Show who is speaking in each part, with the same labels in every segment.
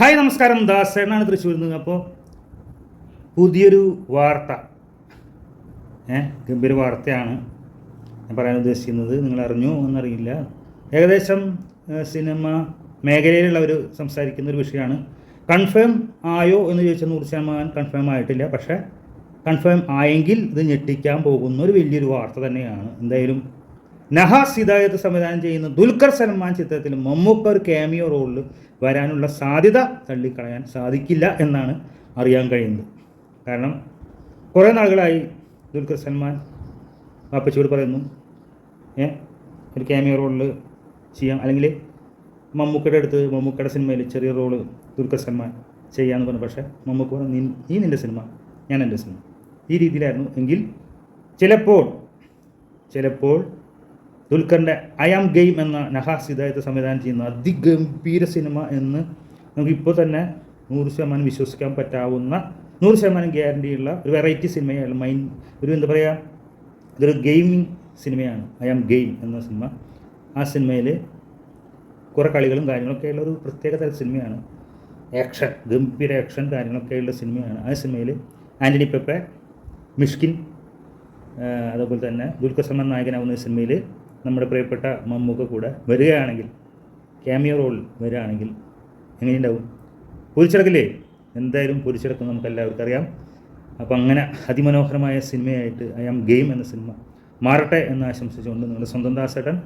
Speaker 1: Hi നമസ്കാരം. ദാസ് എന്നാണ് തൃശ്ശൂരിൽ നിന്ന്. അപ്പോൾ പുതിയൊരു വാർത്ത. ഏ ഗംഭീര വാർത്തയാണ് ഞാൻ പറയാൻ ഉദ്ദേശിക്കുന്നത്. നിങ്ങൾ അറിഞ്ഞോ എന്നറിയില്ല. ഏകദേശം സിനിമ മേഖലയിലുള്ളവർ സംസാരിക്കുന്ന ഒരു വിഷയമാണ്. കൺഫേം ആയോ എന്ന് ചോദിച്ചാൽ നൂറ് ശതമാനം കൺഫേം ആയിട്ടില്ല. പക്ഷേ കൺഫേം ആയെങ്കിൽ ഇത് ഞെട്ടിക്കാൻ പോകുന്ന ഒരു വലിയൊരു വാർത്ത തന്നെയാണ്. എന്തായാലും നഹാസ് ഹിദായത്ത് സംവിധാനം ചെയ്യുന്ന ദുൽഖർ സൽമാൻ ചിത്രത്തിൽ മമ്മൂക്ക ഒരു കാമിയോ റോളിൽ വരാനുള്ള സാധ്യത തള്ളിക്കളയാൻ സാധിക്കില്ല എന്നാണ് അറിയാൻ കഴിയുന്നത്. കാരണം കുറേ നാളുകളായി ദുൽഖർ സൽമാൻ വാപ്പച്ചോട് പറയുന്നു ഏ ഒരു ക്യാമിയോ റോളിൽ ചെയ്യാം. അല്ലെങ്കിൽ മമ്മൂക്കയുടെ അടുത്ത് മമ്മൂക്കയുടെ സിനിമയിൽ ചെറിയ റോൾ ദുൽഖർ സൽമാൻ ചെയ്യാമെന്ന് പറഞ്ഞു. പക്ഷേ മമ്മൂക്ക പറഞ്ഞു "നീ- നീ നിന്റെ സിനിമ ഞാൻ എന്റെ സിനിമ. ഈ രീതിയിലായിരുന്നു. എങ്കിൽ ചിലപ്പോൾ ചിലപ്പോൾ ദുൽഖറിന്റെ ഐ ആം ഗെയിം എന്ന നഹാസ് ഹിദായത്ത് സംവിധാനം ചെയ്യുന്ന അതിഗംഭീര സിനിമ എന്ന് നമുക്കിപ്പോൾ തന്നെ നൂറ് ശതമാനം വിശ്വസിക്കാൻ പറ്റാവുന്ന നൂറ് ശതമാനം ഗ്യാരണ്ടിയുള്ള ഒരു വെറൈറ്റി സിനിമയാണ് മൈൻ ഒരു എന്താ പറയുക ഇതൊരു ഗെയിമിംഗ് സിനിമയാണ്. ഐ ആം ഗെയിം എന്ന സിനിമ. ആ സിനിമയിൽ കുറേ കളികളും കാര്യങ്ങളൊക്കെ ഉള്ള ഒരു പ്രത്യേക തരം സിനിമയാണ്. ആക്ഷൻ ഗംഭീര ആക്ഷൻ കാര്യങ്ങളൊക്കെ ഉള്ള സിനിമയാണ്. ആ സിനിമയിൽ ആന്റണി പെപ്പെ മിഷ്കിൻ അതുപോലെ തന്നെ ദുൽഖർ സൽമാൻ നായകനാവുന്ന സിനിമയിൽ നമ്മുടെ പ്രിയപ്പെട്ട മമ്മൂക്ക കൂടെ വരികയാണെങ്കിൽ ക്യാമിയോ റോൾ വരികയാണെങ്കിൽ എങ്ങനെയുണ്ടാവും? പൊരിച്ചെടുക്കില്ലേ? എന്തായാലും പൊരിച്ചെടുക്കും നമുക്ക് എല്ലാവർക്കും അറിയാം. അപ്പോൾ അങ്ങനെ അതിമനോഹരമായ സിനിമയായിട്ട് ഐ ആം ഗെയിം എന്ന സിനിമ മാറട്ടെ എന്ന് ആശംസിച്ചുകൊണ്ട് നിങ്ങളുടെ സ്വന്തം ദാസേട്ടൻ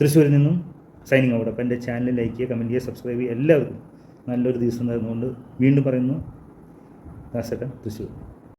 Speaker 1: തൃശ്ശൂരിൽ നിന്നും സൈനിങ് ഔട്ട് അപ്പോൾ എന്റെ ചാനൽ ലൈക്ക് ചെയ്യുക കമന്റ് ചെയ്യുക സബ്സ്ക്രൈബ് ചെയ്യുക എല്ലാവർക്കും നല്ലൊരു ദിവസം തരുന്നുകൊണ്ട് വീണ്ടും പറയുന്നു ദാസേട്ടൻ തൃശ്ശൂർ.